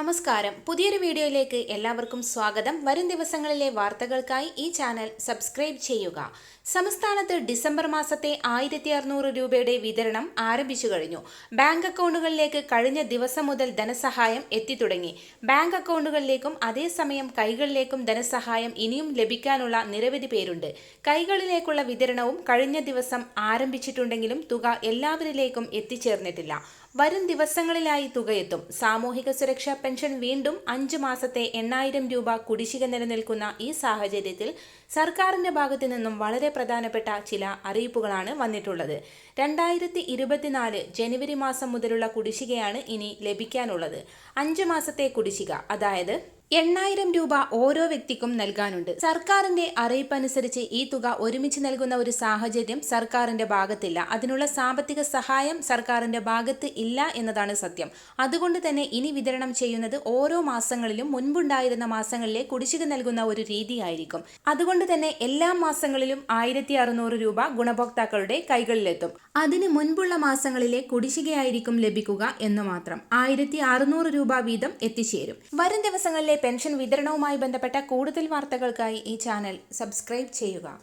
നമസ്കാരം. പുതിയൊരു വീഡിയോയിലേക്ക് എല്ലാവർക്കും സ്വാഗതം. വരും ദിവസങ്ങളിലെ വാർത്തകൾക്കായി ഈ ചാനൽ സബ്സ്ക്രൈബ് ചെയ്യുക. സംസ്ഥാനത്ത് ഡിസംബർ മാസത്തെ ആയിരത്തി അറുന്നൂറ് രൂപയുടെ വിതരണം ആരംഭിച്ചു കഴിഞ്ഞു. ബാങ്ക് അക്കൗണ്ടുകളിലേക്ക് കഴിഞ്ഞ ദിവസം മുതൽ ധനസഹായം എത്തിത്തുടങ്ങി. ബാങ്ക് അക്കൗണ്ടുകളിലേക്കും അതേസമയം കൈകളിലേക്കും ധനസഹായം ഇനിയും ലഭിക്കാനുള്ള നിരവധി പേരുണ്ട്. കൈകളിലേക്കുള്ള വിതരണവും കഴിഞ്ഞ ദിവസം ആരംഭിച്ചിട്ടുണ്ടെങ്കിലും തുക എല്ലാവരിലേക്കും എത്തിച്ചേർന്നിട്ടില്ല. വരും ദിവസങ്ങളിലായി തുകയെത്തും. സാമൂഹിക സുരക്ഷാ പെൻഷൻ വീണ്ടും അഞ്ച് മാസത്തെ എണ്ണായിരം രൂപ കുടിശ്ശിക നിലനിൽക്കുന്ന ഈ സാഹചര്യത്തിൽ സർക്കാരിന്റെ ഭാഗത്തു നിന്നും വളരെ പ്രധാനപ്പെട്ട ചില അറിയിപ്പുകളാണ് വന്നിട്ടുള്ളത്. രണ്ടായിരത്തി ഇരുപത്തിനാല് ജനുവരി മാസം മുതലുള്ള കുടിശ്ശികയാണ് ഇനി ലഭിക്കാനുള്ളത്. അഞ്ച് മാസത്തെ കുടിശ്ശിക അതായത് എണ്ണായിരം രൂപ ഓരോ വ്യക്തിക്കും നൽകാനുണ്ട്. സർക്കാരിന്റെ അറിയിപ്പനുസരിച്ച് ഈ തുക ഒരുമിച്ച് നൽകുന്ന ഒരു സാഹചര്യം സർക്കാരിന്റെ ഭാഗത്തില്ല. അതിനുള്ള സാമ്പത്തിക സഹായം സർക്കാരിന്റെ ഭാഗത്ത് ഇല്ല എന്നതാണ് സത്യം. അതുകൊണ്ട് തന്നെ ഇനി വിതരണം ചെയ്യുന്നത് ഓരോ മാസങ്ങളിലും മുൻപുണ്ടായിരുന്ന മാസങ്ങളിലെ കുടിശ്ശിക നൽകുന്ന ഒരു രീതിയായിരിക്കും. അതുകൊണ്ട് തന്നെ എല്ലാ മാസങ്ങളിലും ആയിരത്തി അറുന്നൂറ് രൂപ ഗുണഭോക്താക്കളുടെ കൈകളിലെത്തും. അതിന് മുൻപുള്ള മാസങ്ങളിലെ കുടിശ്ശികയായിരിക്കും ലഭിക്കുക എന്ന് മാത്രം. ആയിരത്തി രൂപ വീതം എത്തിച്ചേരും. വരും ദിവസങ്ങളിലെ പെൻഷൻ വിതരണവുമായി ബന്ധപ്പെട്ട കൂടുതൽ വാർത്തകൾക്കായി ഈ ചാനൽ സബ്സ്ക്രൈബ് ചെയ്യുക.